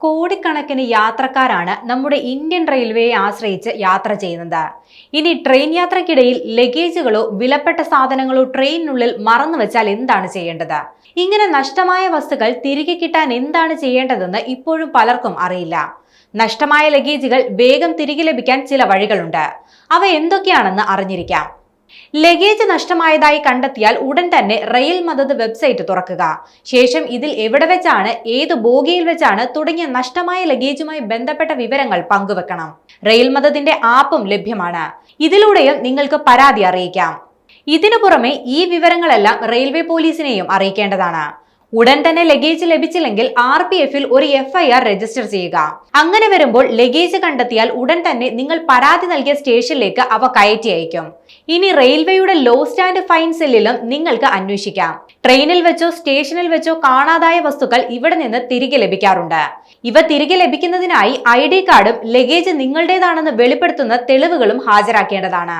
കോടിക്കണക്കിന് യാത്രക്കാരാണ് നമ്മുടെ ഇന്ത്യൻ റെയിൽവേയെ ആശ്രയിച്ച് യാത്ര ചെയ്യുന്നത്. ഇനി ട്രെയിൻ യാത്രക്കിടയിൽ ലഗേജുകളോ വിലപ്പെട്ട സാധനങ്ങളോ ട്രെയിനിനുള്ളിൽ മറന്നു വെച്ചാൽ എന്താണ് ചെയ്യേണ്ടത്? ഇങ്ങനെ നഷ്ടമായ വസ്തുക്കൾ തിരികെ കിട്ടാൻ എന്താണ് ചെയ്യേണ്ടതെന്ന് ഇപ്പോഴും പലർക്കും അറിയില്ല. നഷ്ടമായ ലഗേജുകൾ വേഗം തിരികെ ലഭിക്കാൻ ചില വഴികളുണ്ട്. അവ എന്തൊക്കെയാണെന്ന് അറിഞ്ഞിരിക്കാം. ലഗേജ് നഷ്ടമായതായി കണ്ടെത്തിയാൽ ഉടൻ തന്നെ റെയിൽ മദത് വെബ്സൈറ്റ് തുറക്കുക. ശേഷം ഇതിൽ എവിടെ വെച്ചാണ് ഏത് ബോഗിയിൽ വെച്ചാണ് തുടങ്ങിയ നഷ്ടമായ ലഗേജുമായി ബന്ധപ്പെട്ട വിവരങ്ങൾ പങ്കുവെക്കണം. റെയിൽ മദത്തിന്റെ ആപ്പും ലഭ്യമാണ്. ഇതിലൂടെയും നിങ്ങൾക്ക് പരാതി അറിയിക്കാം. ഇതിനു പുറമെ ഈ വിവരങ്ങളെല്ലാം റെയിൽവേ പോലീസിനെയും അറിയിക്കേണ്ടതാണ്. ഉടൻ തന്നെ ലഗേജ് ലഭിച്ചില്ലെങ്കിൽ ആർ പി എഫിൽ ഒരു എഫ്ഐആർ രജിസ്റ്റർ ചെയ്യുക. അങ്ങനെ വരുമ്പോൾ ലഗേജ് കണ്ടെത്തിയാൽ ഉടൻ തന്നെ നിങ്ങൾ പരാതി നൽകിയ സ്റ്റേഷനിലേക്ക് അവ കയറ്റി അയക്കും ഇനി റെയിൽവേയുടെ ലോ സ്റ്റാൻഡ് ഫൈൻ സെല്ലിലും നിങ്ങൾക്ക് അന്വേഷിക്കാം. ട്രെയിനിൽ വെച്ചോ സ്റ്റേഷനിൽ വെച്ചോ കാണാതായ വസ്തുക്കൾ ഇവിടെ നിന്ന് തിരികെ ലഭിക്കാറുണ്ട്. ഇവ തിരികെ ലഭിക്കുന്നതിനായി ഐ ഡി കാർഡും ലഗേജ് നിങ്ങളുടേതാണെന്ന് വെളിപ്പെടുത്തുന്ന തെളിവുകളും ഹാജരാക്കേണ്ടതാണ്.